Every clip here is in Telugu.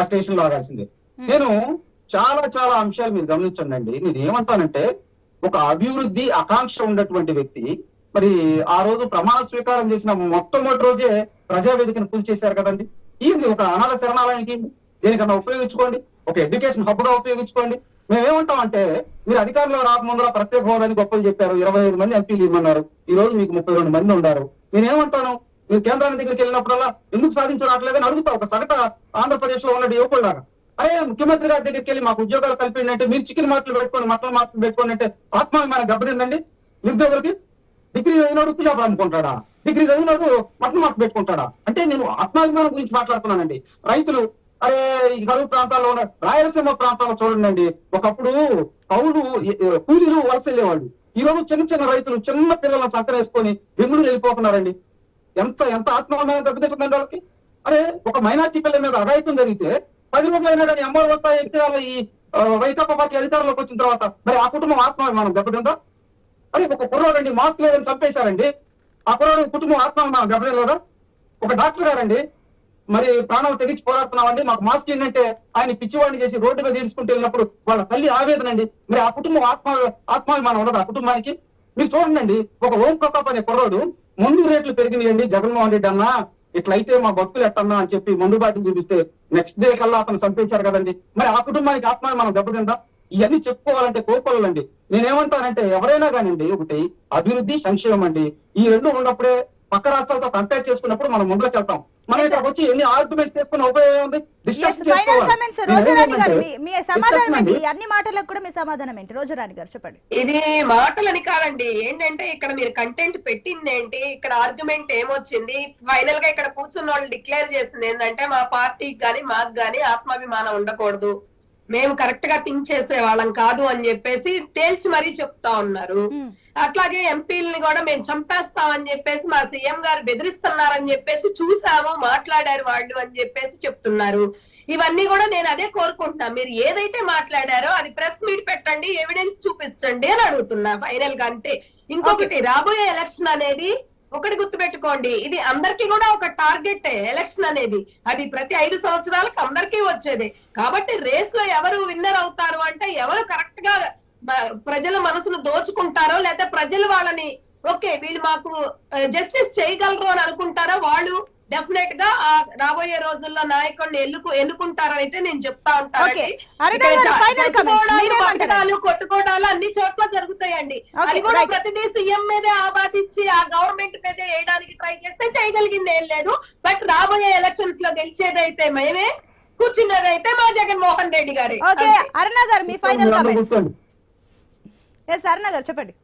ఆ స్టేషన్లో ఆగాల్సిందే. నేను చాలా చాలా అంశాలు మీరు గమనించండి అండి నేను ఏమంటానంటే ఒక అభివృద్ధి ఆకాంక్ష ఉన్నటువంటి వ్యక్తి మరి ఆ రోజు ప్రమాణ స్వీకారం చేసిన మొట్టమొదటి రోజే ప్రజావేదికను కూల్చేశారు కదండి. ఏంది ఒక అనాథ శరణాలయానికి? దేనికన్నా ఉపయోగించుకోండి? ఒక ఎడ్యుకేషన్ హబ్గా ఉపయోగించుకోండి? మేమేమంటాం అంటే మీరు అధికారంలో రాకముందర ప్రత్యేక హోదాని గొప్పలు చెప్పారు. ఇరవై ఐదు మంది ఎంపీలు ఇమ్మన్నారు ఈ రోజు మీకు ముప్పై రెండు మంది ఉన్నారు. నేనేమంటాను? నేను కేంద్రానికి దగ్గరికి వెళ్ళినప్పుడల్లా ఎందుకు సాధించరాట్లేదని అడుగుతా ఒక సగట ఆంధ్రప్రదేశ్లో ఉన్న యువకుల్లాగా అరే ముఖ్యమంత్రి గారి దగ్గరికి వెళ్ళి మాకు ఉద్యోగాలు కల్పిండి అంటే మీరు చికెన్ మార్కులు పెట్టుకొని మటన్ మార్కులు పెట్టుకోండి అంటే ఆత్మాభిమానం దెబ్బతిందండి నిరుద్యోగులకి డిగ్రీ చదివినోడు ఉప్పు చేపలు డిగ్రీ చదివినోడు మటన్ మార్కు పెట్టుకుంటాడా? అంటే నేను ఆత్మాభిమానం గురించి మాట్లాడుతున్నానండి. రైతులు అరే ఈ కరువు ప్రాంతాల్లో ఉన్న రాయలసీమ ప్రాంతాల్లో చూడండి ఒకప్పుడు కౌలు కూలీలు వలస వెళ్ళేవాళ్ళు. ఈ రోజు చిన్న చిన్న రైతులు చిన్న పిల్లలను సంకరేసుకొని బెంగళూరు వెళ్ళిపోతున్నారండి. ఎంత ఎంత ఆత్మాభిమానం దెబ్బతింటుందండి వాళ్ళకి? అరే ఒక మైనార్టీ పిల్లల మీద అఘాయితం జరిగితే పది రోజులు అయినా కానీ అమ్మాయి వస్తాయి ఎత్తిరాల ఈ వైకాపా పార్టీ అధికారంలోకి వచ్చిన తర్వాత మరి ఆ కుటుంబం ఆత్మాభిమానం దెబ్బతిందా? అరే ఒక కుర్రాడండి మాస్క్ లేదని చంపేశారండి. ఆ కుర్రాడు కుటుంబం ఆత్మాభిమానం దెబ్బతినలేదా? ఒక డాక్టర్ గారండి మరి ప్రాణాలు తెగించి పోరాడుతున్నామండి. మాకు మాస్క్ ఏంటంటే ఆయన పిచ్చివాడిని చేసి రోడ్డు మీద తీసుకుంటూ వెళ్ళినప్పుడు వాళ్ళ తల్లి ఆవేదన అండి. మరి ఆ కుటుంబం ఆత్మ ఆత్మాభిమానం ఉండదు ఆ కుటుంబానికి. మీరు చూడండి ఒక ఓం ప్రతాప్ అనే కుర్రాడు ముందు రేట్లు పెరిగినాయండి. జగన్మోహన్ రెడ్డి అన్న ఇట్లయితే మా భక్తులు ఎట్టన్నా అని చెప్పి మందు బాటిల్ చూపిస్తే నెక్స్ట్ డే కల్లా అతను చంపేశారు కదండి. మరి ఆ కుటుంబానికి ఆత్మాభిమానం దెబ్బతిందా? ఇవన్నీ చెప్పుకోవాలంటే కోకోలండి నేనేమంటానంటే ఎవరైనా కానివ్వండి ఒకటి అభివృద్ధి సంక్షేమం అండి. ఈ రెండు ఉన్నప్పుడే పక్క రాష్ట్రాలతో కంపేర్ చేసుకున్నప్పుడు మనం ముందుకు వెళ్తాం. మనం ఇక్కడ వచ్చి ఎన్ని ఆర్గ్యుమెంట్స్ చేసుకున్న ఉపయోగం ఉంది డిస్కస్ మీ- సమాధానం చేసుకోవాలి అన్ని మాటలకు కూడా మీ సమాధానం ఏంటి? రోజారాణి గారు చెప్పండి. ఇది మాటలని కాదండి. ఏంటంటే ఇక్కడ మీరు కంటెంట్ పెట్టింది ఏంటి? ఇక్కడ ఆర్గ్యుమెంట్ ఏమొచ్చింది? ఫైనల్గా ఇక్కడ కూర్చున్న వాళ్ళు డిక్లేర్ చేసింది ఏంటంటే మా పార్టీకి గాని మాకు గాని ఆత్మాభిమానం ఉండకూడదు. మేము కరెక్ట్గా థింక్ చేసే వాళ్ళం కాదు అని చెప్పేసి తేల్చి మరీ చెప్తా ఉన్నారు. అట్లాగే ఎంపీలని కూడా మేము చంపేస్తామని చెప్పేసి మా సీఎం గారు బెదిరిస్తున్నారని చెప్పేసి చూసాము మాట్లాడారు వాళ్ళు అని చెప్పేసి చెప్తున్నారు. ఇవన్నీ కూడా నేను అదే కోరుకుంటున్నా. మీరు ఏదైతే మాట్లాడారో అది ప్రెస్ మీట్ పెట్టండి ఎవిడెన్స్ చూపించండి అని అడుగుతున్నా ఫైనల్గా అంతే ఇంకొకటి రాబోయే ఎలక్షన్ అనేది ఒకటి గుర్తుపెట్టుకోండి. ఇది అందరికీ కూడా ఒక టార్గెట్ ఎలక్షన్ అనేది. అది ప్రతి ఐదు సంవత్సరాలకు అందరికీ వచ్చేది. కాబట్టి రేస్లో ఎవరు విన్నర్ అవుతారు అంటే ఎవరు కరెక్ట్గా ప్రజల మనసును దోచుకుంటారో లేదా ప్రజలు వాళ్ళని ఓకే వీళ్ళు మాకు జస్టిస్ చేయగలరు అని అనుకుంటారో వాళ్ళు? డెఫినెట్గా రాబోయే రోజుల్లో నాయకుడిని ఎన్నుకు ఎన్నుకుంటారని అయితే నేను చెప్తా? బతకడాలు, కొట్టుకోవడాలు అన్ని చోట్ల జరుగుతాయండి. అది కూడా. ప్రతిదీ సీఎం మీదే ఆపాదించి ఆ గవర్నమెంట్ మీదే వేయడానికి ట్రై చేస్తే చేయగలిగింది ఏం లేదు. బట్ రాబోయే ఎలక్షన్స్లో గెలిచేదైతే మేమే కూర్చున్నదైతే మా జగన్మోహన్ రెడ్డి గారి. ఓకే అరుణ గారు మీ ఫైనల్ కమెంట్స్ కూర్చోండి. ఎస్ అరుణ గారు చెప్పండి.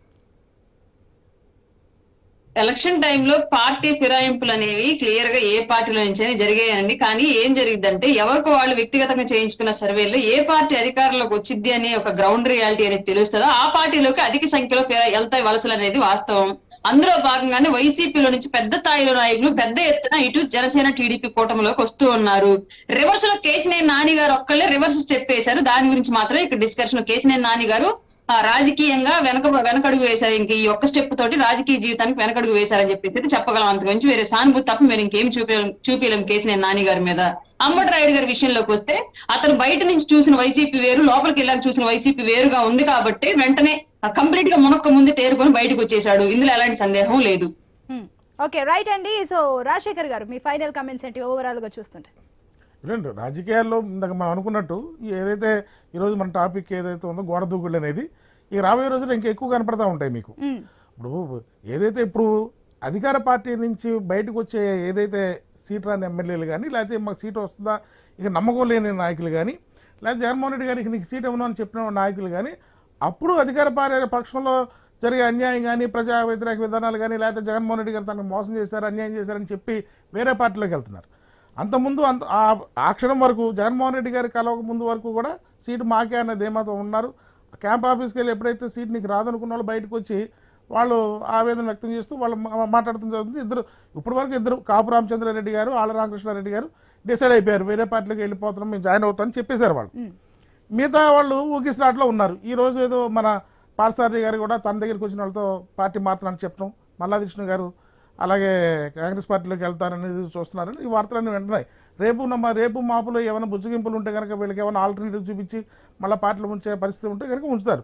ఎలక్షన్ టైంలో పార్టీ ఫిరాయింపులు అనేవి క్లియర్గా ఏ పార్టీలో నుంచి జరిగాయనండి కానీ ఏం జరిగిందంటే ఎవరికి వాళ్ళు వ్యక్తిగతంగా చేయించుకున్న సర్వేలో ఏ పార్టీ అధికారంలోకి వచ్చింది అనే ఒక గ్రౌండ్ రియాలిటీ అనేది తెలుస్తుందో? ఆ పార్టీలోకి అధిక సంఖ్యలో వెళ్తాయి వలసలు అనేది వాస్తవం. అందులో భాగంగానే వైసీపీలో నుంచి పెద్ద స్థాయిలో నాయకులు పెద్ద ఎత్తున ఇటు జనసేన టీడీపీ కూటమిలోకి వస్తూ ఉన్నారు. రివర్స్లో కేసినేని నాని గారు ఒక్కళ్ళే రివర్స్ స్టెప్ వేశారు. దాని గురించి మాత్రం ఇక్కడ డిస్కషన్ కేసినేని నాని గారు రాజకీయంగా వెనక వెనకడుగు వేశారు. ఇంక ఈ ఒక్క స్టెప్ తోటి రాజకీయ జీవితానికి వెనకడుగు వేశారని చెప్పేసి చెప్పగలం చెప్పగలం. అంతకుమించి వేరే సానుభూతి తప్ప మీరు ఇంకేం చూపించలేం చూపించలేం నేను నాని గారి మీద. అంబటి రాయుడు గారి విషయంలోకి వస్తే అతను బయట నుంచి చూసిన వైసీపీ వేరు లోపలికి వెళ్ళాక చూసిన వైసీపీ వేరుగా ఉంది కాబట్టి వెంటనే కంప్లీట్గా మునక్క ముందే తేరుకొని బయటకు వచ్చేసాడు ఇందులో ఎలాంటి సందేహం లేదు. Hmm. ఓకే రైట్ అండి. సో రాజశేఖర్ గారు మీ ఫైనల్ కమెంట్స్ ఏంటి? ఓవరాల్గా చూస్తుంటే. రెండు రాజకీయాల్లో ఇందాక మనం అనుకున్నట్టు ఈ ఏదైతే ఈరోజు మన టాపిక్ ఏదైతే ఉందో గోడ దూకుళ్ళు అనేది ఈ రాబోయే రోజుల్లో ఇంకా ఎక్కువ కనపడతా ఉంటాయి మీకు. ఇప్పుడు ఏదైతే ఇప్పుడు అధికార పార్టీ నుంచి బయటకు వచ్చే ఏదైతే సీట్ రాని ఎమ్మెల్యేలు కానీ లేకపోతే మాకు సీట్ వస్తుందా ఇక నమ్మకం లేని నాయకులు కానీ లేకపోతే జగన్మోహన్ రెడ్డి గారికి నీకు సీట్ ఇవ్వను అని చెప్పిన నాయకులు కానీ అప్పుడు అధికార పార్టీ పక్షంలో జరిగే అన్యాయం కానీ ప్రజా వ్యతిరేక విధానాలు కానీ లేకపోతే జగన్మోహన్ రెడ్డి గారు తనకు మోసం చేశారు అన్యాయం చేశారని చెప్పి వేరే పార్టీలోకి వెళ్తున్నారు అంతకుముందు అంత ఆ- క్షణం వరకు జగన్మోహన్ రెడ్డి గారి కలవక ముందు వరకు కూడా సీటు మాకే అనే ధీమాతో ఉన్నారు. క్యాంప్ ఆఫీస్కి వెళ్ళి ఎప్పుడైతే సీట్ నీకు రాదనుకున్న వాళ్ళు బయటకు వచ్చి వాళ్ళు ఆవేదన వ్యక్తం చేస్తూ వాళ్ళు మాట్లాడుతూ జరుగుతుంది. ఇద్దరు ఇప్పటి వరకు ఇద్దరు కాపు రామచంద్రారెడ్డి గారు ఆళ్ళ రామకృష్ణారెడ్డి గారు డిసైడ్ అయిపోయారు. వేరే పార్టీలోకి వెళ్ళిపోతున్నాం మేము జాయిన్ అవుతామని చెప్పేశారు వాళ్ళు. మిగతా వాళ్ళు ఊకి స్లాట్లో ఉన్నారు. ఈ రోజు ఏదో మన పార్సారథి గారు కూడా తన దగ్గరికి వచ్చిన వాళ్ళతో పార్టీ మారుతున్నాను చెప్పడం మల్లాది విష్ణు గారు అలాగే కాంగ్రెస్ పార్టీలోకి వెళ్తారనేది చూస్తున్నారని ఈ వార్తలన్నీ వింటున్నాయి. రేపు నమ్మ రేపు మాపులో ఏమైనా బుజ్జగింపులు ఉంటే కనుక వీళ్ళకి ఏమైనా ఆల్టర్నేటివ్ చూపించి మళ్ళీ పార్టీలో ఉంచే పరిస్థితి ఉంటే కనుక ఉంచుతారు.